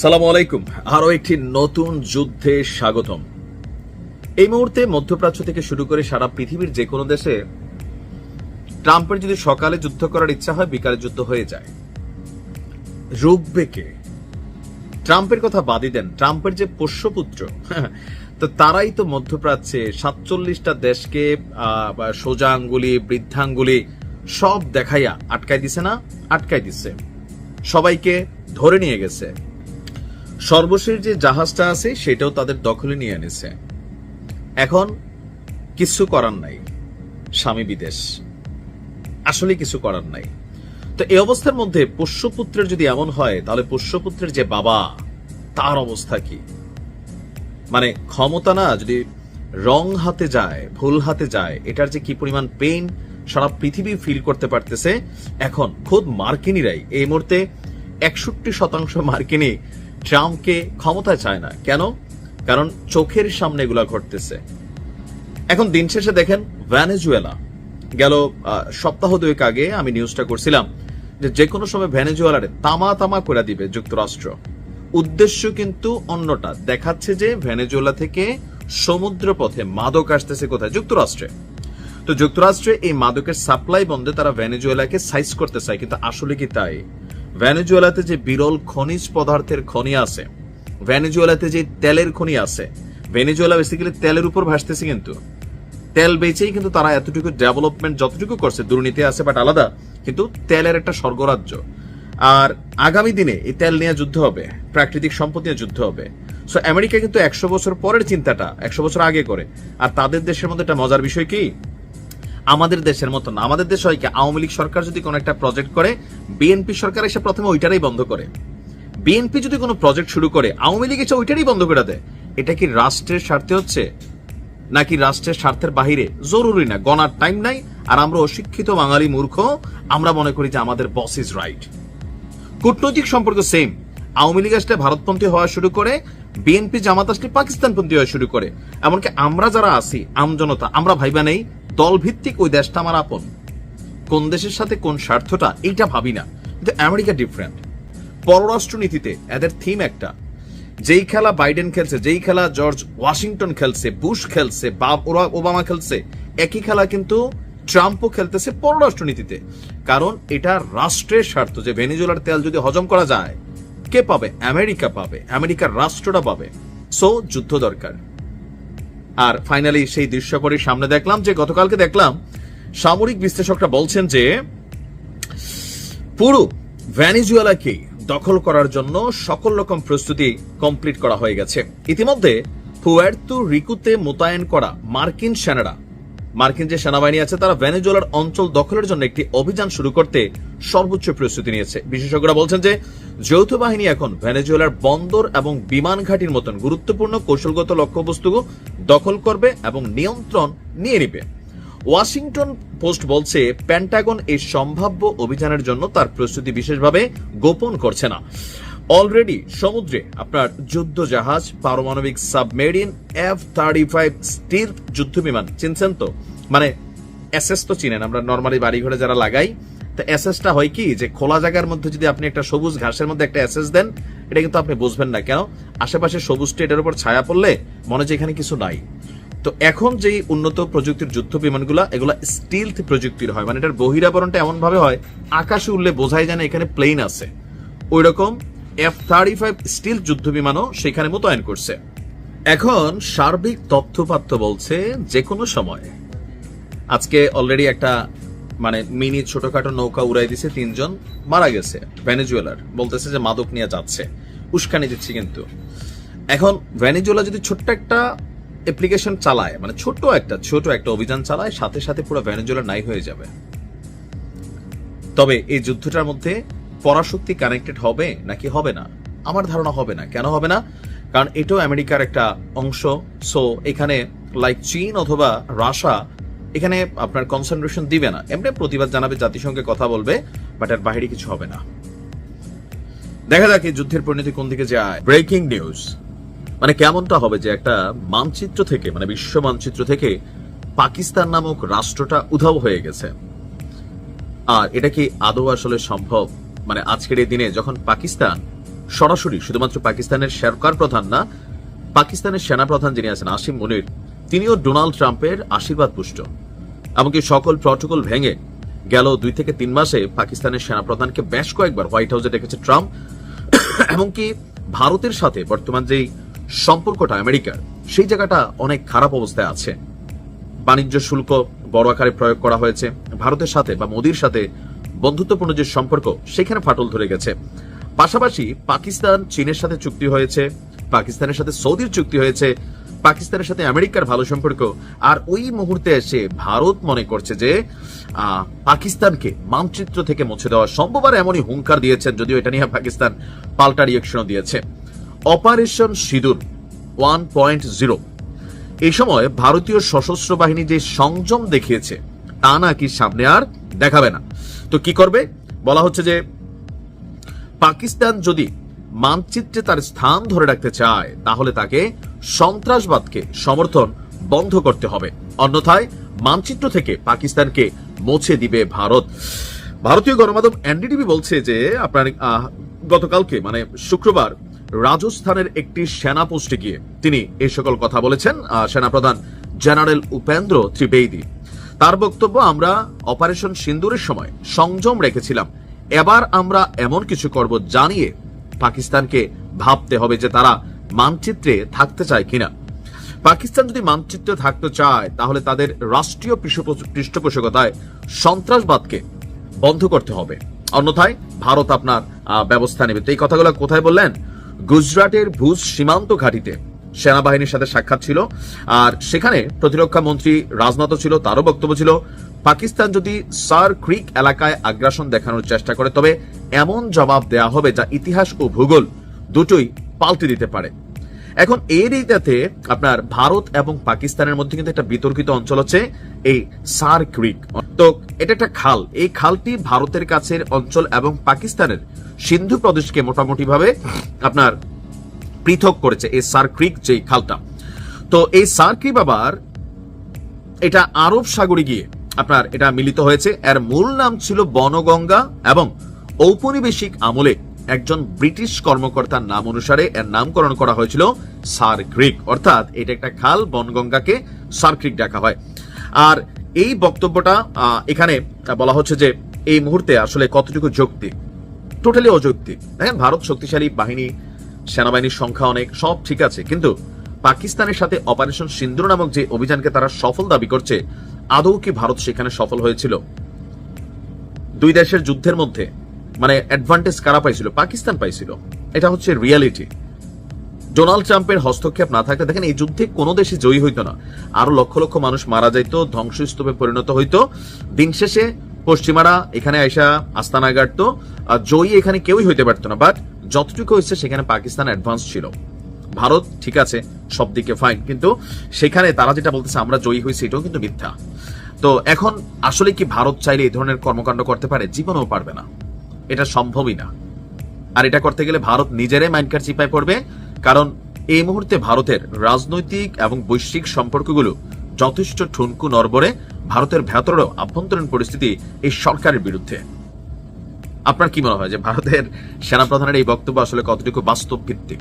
সালাম আলাইকুম। আরও একটি নতুন যুদ্ধে স্বাগতম। এই মুহূর্তে মধ্যপ্রাচ্য থেকে শুরু করে সারা পৃথিবীর যে কোনো দেশে ট্রাম্পের যদি সকালে যুদ্ধ করার ইচ্ছা হয়, বিকালে যুদ্ধ হয়ে যায়। রুখবে কে? ট্রাম্পের কথা বাদই দেন। ট্রাম্পের যে পোষ্যপুত্র, তো তারাই তো মধ্যপ্রাচ্যে সাতচল্লিশটা দেশকে সোজা আঙ্গুলি বৃদ্ধাঙ্গুলি সব দেখাইয়া আটকাই দিছে না? আটকাই দিছে। সবাইকে ধরে নিয়ে গেছে। সর্বশেষ যে জাহাজটা আছে, সেটাও তাদের দখলে নিয়ে এনেছে। এখন কিছু করার নাই, স্বামী বিদেশ। আসলে কিছু করার নাই। তো এই অবস্থার মধ্যে পোষ্যপুত্রের যদি এমন হয়, তাহলে পোষ্যপুত্রের যে বাবা, তার অবস্থা কি? মানে ক্ষমতা না, যদি রং হাতে যায় ভুল হাতে যায়, এটার যে কি পরিমাণ পেইন সারা পৃথিবী ফিল করতে পারতেছে, এখন খোদ মার্কিনিরাই এই মুহূর্তে একষট্টি শতাংশ মার্কিনি ট্রাম্পকে ক্ষমতায় চায় না। কেন? কারণ চোখের সামনে এগুলা ঘটতেছে। এখন দিন শেষে দেখেন ভ্যানেজুয়েলা। গেল সপ্তাহ দুয়েক আগে আমি নিউজটা করছিলাম যে যে কোনো সময় ভ্যানেজুয়েলারে তামা তামা করে দিবে যুক্তরাষ্ট্র। উদ্দেশ্য কিন্তু অন্যটা। দেখাচ্ছে যে ভ্যানেজুয়েলা থেকে সমুদ্র পথে মাদক আসতেছে কোথায়? যুক্তরাষ্ট্রে। তো যুক্তরাষ্ট্রে এই মাদকের সাপ্লাই বন্ধে তারা ভেনেজুয়েলাকে সাইজ করতে চায়, কিন্তু আসলে কি তাই? ভেনেজুয়েলাতে যে বিরল খনিজ পদার্থের খনি আছে, ভেনেজুয়েলাতে যে তেলের খনি আছে, ভেনেজুয়েলা বেসিক্যালি তেলের উপর ভাসতেছে কিন্তু। তেল বেচেই কিন্তু তারা এতটুকু ডেভেলপমেন্ট যতটুকু করছে, দুর্নীতি আছে বাট আলাদা, কিন্তু তেলের একটা স্বর্গরাজ্য। আর আগামী দিনে এই তেল নিয়ে যুদ্ধ হবে, প্রাকৃতিক সম্পদ নিয়ে যুদ্ধ হবে। সো আমেরিকা কিন্তু একশো বছর পরের চিন্তাটা, একশো বছর আগে করে। আর তাদের দেশের মধ্যে একটা মজার বিষয় কি? আমাদের দেশের মতো না। আমাদের দেশ হয় কি, আওয়ামী লীগ সরকার যদি কোনো একটা প্রজেক্ট করে বিএনপি সরকার এসে প্রথমে ওইটারই বন্ধ করে। বিএনপি যদি কোনো প্রজেক্ট শুরু করে, আওয়ামী লীগ এসে ওইটারই বন্ধ করে দেয়। এটা কি রাষ্ট্রের স্বার্থে হচ্ছে? নাকি রাষ্ট্রের স্বার্থের বাহিরে? জরুরি না, গণার টাইম নাই। আর আমরা অশিক্ষিত বাঙালি মূর্খ, আমরা মনে করি যে আমাদের বস ইজ রাইট কূটনৈতিক সম্পর্ক সেম আওয়ামী লীগ আসলে ভারতপন্থী হওয়া শুরু করে বিএনপি জামাত আসলে পাকিস্তানপন্থী হওয়া শুরু করে। এমনকি আমরা যারা আছি, আমজনতা, আমরা ভাইবা নেই। দল ভিত্তিক ওই দেশটা আমার আপন। কোন দেশের সাথে কোন স্বার্থটা, এইটা ভাবি না। কিন্তু আমেরিকা ডিফারেন্ট পররাষ্ট্রনীতিতে এদের থিম একটা। যেই খেলা বাইডেন খেলছে, যেই খেলা জর্জ ওয়াশিংটন খেলছে, বুশ খেলছে, বা ওবামা খেলছে, একই খেলা কিন্তু ট্রাম্পও খেলতেছে পররাষ্ট্রনীতিতে। কারণ এটা রাষ্ট্রের স্বার্থ যে ভেনিজুলার তেল যদি হজম করা যায়, কে পাবে? আমেরিকা পাবে। আমেরিকার রাষ্ট্রটা পাবে। সো যুদ্ধ দরকার। আর ফাইনালি সেই দৃশ্যপরির সামনে দেখলাম যে গতকালকে দেখলাম সামরিক বিশ্লেষকরা বলছেন যে পুরো ভ্যানিজুয়েলাকে দখল করার জন্য সকল রকম প্রস্তুতি কমপ্লিট করা হয়ে গেছে। ইতিমধ্যে পুয়ার্তো রিকুতে মোতায়েন করা মার্কিন সেনারা, মার্কিন যে সেনাবাহিনী আছে, তারা ভেনেজুয়েলার অঞ্চল দখলের জন্য একটি অভিযান শুরু করতে সর্বোচ্চ প্রস্তুতি নিয়েছে। বিশেষজ্ঞরা বলছেন যে, যৌথ বাহিনী এখন ভেনেজুয়েলার বন্দর এবং বিমান ঘাটির মতন গুরুত্বপূর্ণ কৌশলগত লক্ষ্যবস্তু দখল করবে এবং নিয়ন্ত্রণ নিয়ে নিবে। ওয়াশিংটন পোস্ট বলছে, প্যান্টাগন এই সম্ভাব্য অভিযানের জন্য তার প্রস্তুতি বিশেষভাবে গোপন করছে না। অলরেডি সমুদ্রে আপনার যুদ্ধ জাহাজ পারমাণবিক submarine, F thirty five stealth যুদ্ধ বিমান চিনছেন তো? মানে এসএস তো চিনেন, আমরা নর্মালি বাড়ি ঘরে যারা লাগাই তো এসএসটা হয় কি যে খোলা জায়গার মধ্যে যদি আপনি একটা সবুজ ঘাসের মধ্যে একটা এসএস দেন, এটা কিন্তু আপনি বুঝবেন না। কেন? আশেপাশে সবুজটা এটার উপর ছায়া পড়লে মনে যে এখানে কিছু নাই। তো এখন যেই উন্নত প্রযুক্তির যুদ্ধ বিমানগুলা, এগুলা স্টিলথ প্রযুক্তির হয়। মানে এটার বহিরাবরণটা এমন ভাবে হয়, আকাশে উঠলে বোঝাই যায় না এখানে প্লেন আছে। ওই রকম এফ থার্টি ফাইভ স্টিল যুদ্ধ বিমানও সেখানে মোতায়েন করছে। এখন সার্বিক তথ্যপাত্য বলছে যে কোনো সময়। আজকে অলরেডি একটা মানে মিনি ছোটখাটো নৌকা উড়াই দিছে, তিনজন মারা গেছে। ভেনেজুয়েলার। বলতেছে যে মাদক নিয়ে যাচ্ছে। উস্কানি দিচ্ছি কিন্তু। এখন ভেনেজুয়েলা যদি ছোট্ট একটা অ্যাপ্লিকেশন চালায় মানে ছোট একটা ছোট একটা অভিযান চালায়, সাথে সাথে পুরো ভেনেজুয়েলা নাই হয়ে যাবে। তবে এই যুদ্ধটার মধ্যে পরাশক্তি কানেক্টেড হবে নাকি হবে না? আমার ধারণা হবে না। কেন হবে না? কারণ এটাও আমেরিকার একটা অংশ। সো এখানে লাইক চীন অথবা রাশা এখানে আপনার কনসেন্ট্রেশন দিবে না। এমনি প্রতিবাদ জানাবে, জাতিসংঘে কথা বলবে বাট এর বাইরে কিছু হবে না। দেখা যাক যুদ্ধের পরিণতি কোন দিকে যায়। ব্রেকিং নিউজ মানে কেমনটা হবে যে একটা মানচিত্র থেকে মানে বিশ্ব মানচিত্র থেকে পাকিস্তান নামক রাষ্ট্রটা উধাও হয়ে গেছে। আর এটা কি আদৌ আসলে সম্ভব? মানে আজকের এই দিনে যখন পাকিস্তান সরাসরি, শুধুমাত্র পাকিস্তানের সরকার প্রধান না, পাকিস্তানের সেনা প্রধান যিনি আছেন, আসিম মনির, তিনিও ডোনাল্ড ট্রাম্পের আশীর্বাদ পুষ্ট। এমনকি সকল প্রটোকল ভেঙে গেল দুই থেকে তিন মাসে পাকিস্তানের সেনাপ্রধানকে বেশ কয়েকবার হোয়াইট হাউসে ডেকেছে ট্রাম্প এমনকি ভারতের সাথে বর্তমান যেই সম্পর্কটা আমেরিকার, সেই জায়গাটা অনেক খারাপ অবস্থায় আছে। বাণিজ্য শুল্ক বড় আকারে প্রয়োগ করা হয়েছে। ভারতের সাথে বা মোদির সাথে বন্ধুত্বপূর্ণ যে সম্পর্ক, সেখানে ফাটল ধরে গেছে। পাশাপাশি পাকিস্তান, চীনের সাথে চুক্তি হয়েছে, পাকিস্তানের সাথে সৌদির চুক্তি হয়েছে। পাকিস্তানের সাথে আমেরিকার ভালো সম্পর্ক। আর ওই মুহূর্তে এসে ভারত মনে করছে যে পাকিস্তানকে মানচিত্র থেকে মুছে দেওয়া সম্ভব আর এমনই হুঙ্কার দিয়েছেন, যদিও এটা নিয়ে পাকিস্তান পাল্টা রিয়েকশনও দিয়েছে। অপারেশন সিঁদুর ওয়ান পয়েন্ট জিরো এই সময় ভারতীয় সশস্ত্র বাহিনী যে সংযম দেখিয়েছে, তা নাকি সামনে আর দেখাবে না। তো কি করবে? বলা হচ্ছে যে, পাকিস্তান যদি মানচিত্রে তার স্থান ধরে রাখতে চায়, তাহলে তাকে সন্ত্রাসবাদকে সমর্থন বন্ধ করতে হবে। অন্যথায় মানচিত্র থেকে পাকিস্তানকে মুছে দিবে ভারত। ভারতীয় গণমাধ্যম এনডিটিভি বলছে যে, আপনার গতকালকে মানে শুক্রবার, রাজস্থানের একটি সেনা পোস্টে গিয়ে তিনি এই সকল কথা বলেছেন। সেনাপ্রধান জেনারেল উপেন্দ্র ত্রিবেদী। তার বক্তব্য, আমরা অপারেশন সিন্দুরের সময় সংযম রেখেছিলাম। এবার আমরা এমন কিছু করব জানিয়ে পাকিস্তানকে ভাবতে হবে যে তারা মানচিত্রে থাকতে চায় কিনা? পাকিস্তান যদি মানচিত্রে থাকতে চায়, তাহলে তাদের রাষ্ট্রীয় পৃষ্ঠপোষকতায় সন্ত্রাসবাদকে বন্ধ করতে হবে। অন্যথায় ভারত আপনার ব্যবস্থা নেবে। তো এই কথাগুলো কোথায় বললেন? গুজরাটের ভুজ সীমান্ত ঘাটিতে সেনাবাহিনীর সাথে সাক্ষাৎ ছিল। আর সেখানে প্রতিরক্ষা মন্ত্রী রাজনাথ ছিল, তারও বক্তব্য ছিল, পাকিস্তান যদি সার ক্রিক এলাকায় আগ্রাসন দেখানোর চেষ্টা করে, তবে এমন জবাব দেয়া হবে যা ইতিহাস ও ভূগোল দুটোই পাল্টে দিতে পারে। এখন এর এইটাতে আপনার ভারত এবং পাকিস্তানের মধ্যে কিন্তু একটা বিতর্কিত অঞ্চল হচ্ছে এই সার ক্রিক। তো এটা একটা খাল। এই খালটি ভারতের কাছের অঞ্চল এবং পাকিস্তানের সিন্ধু প্রদেশকে মোটামুটি ভাবে আপনার পৃথক করেছে এই সার ক্রিক যে খালটা। তো এই সার ক্রিক আবার এটা আরব সাগরে গিয়ে আপনার এটা মিলিত হয়েছে। এর মূল নাম ছিল বনগঙ্গা এবং ঔপনিবেশিক আমলে একজন ব্রিটিশ কর্মকর্তার নাম অনুসারে এর নামকরণ করা হয়েছিল সার ক্রিক অর্থাৎ এটা একটা খাল, বনগঙ্গাকে সার ক্রিক ডাকা হয়। আর এই বক্তব্যটা এখানে বলা হচ্ছে যে এই মুহূর্তে আসলে কতটুকু যৌক্তিক টোটালি অযৌক্তিক। দেখেন, ভারত শক্তিশালী, বাহিনী, সেনাবাহিনীর সংখ্যা অনেক, সব ঠিক আছে। কিন্তু পাকিস্তানের সাথে অপারেশন সিন্দুর নামক যে অভিযানকে তারা সফল দাবি করছে, আদৌ কি ভারত সেখানে সফল হয়েছিল? দুই দেশের যুদ্ধের মধ্যে মানে অ্যাডভান্টেজ কারা পাইছিল? পাকিস্তান পাইছিল। এটা হচ্ছে রিয়ালিটি ডোনাল্ড ট্রাম্পের হস্তক্ষেপ না থাকলে, দেখেন এই যুদ্ধে কোনো দেশে জয়ী হইতো না। আরও লক্ষ লক্ষ মানুষ মারা যাইত, ধ্বংসস্তূপে পরিণত হইতো। দিন শেষে পশ্চিমারা এখানে আইসা আস্তানা গাড়তো আর জয়ী এখানে কেউই হইতে পারতো না। বাট যতটুকু হয়েছে, সেখানে পাকিস্তান অ্যাডভান্স ছিল। ভারত ঠিক আছে, সব দিকে ফাইন কিন্তু সেখানে তারা যেটা বলতেছে, আমরা জয়ী হয়েছি, এটাও কিন্তু মিথ্যা। তো এখন আসলে কি ভারত চাইলে এই ধরনের কর্মকাণ্ড করতে পারে? জীবনেও পারবে না। এটা সম্ভবই না। আর এটা করতে গেলে ভারত নিজেরাই মাইনকার চিপায় পড়বে, কারণ এই মুহূর্তে ভারতের রাজনৈতিক এবং বৈশ্বিক সম্পর্কগুলো যথেষ্ট ঠুনকু নরবরে ভারতের ভেতরেও আভ্যন্তরীণ পরিস্থিতি এই সরকারের বিরুদ্ধে। আপনার কি মনে হয় যে ভারতের সেনাপ্রধানের এই বক্তব্য আসলে কতটুকু বাস্তব ভিত্তিক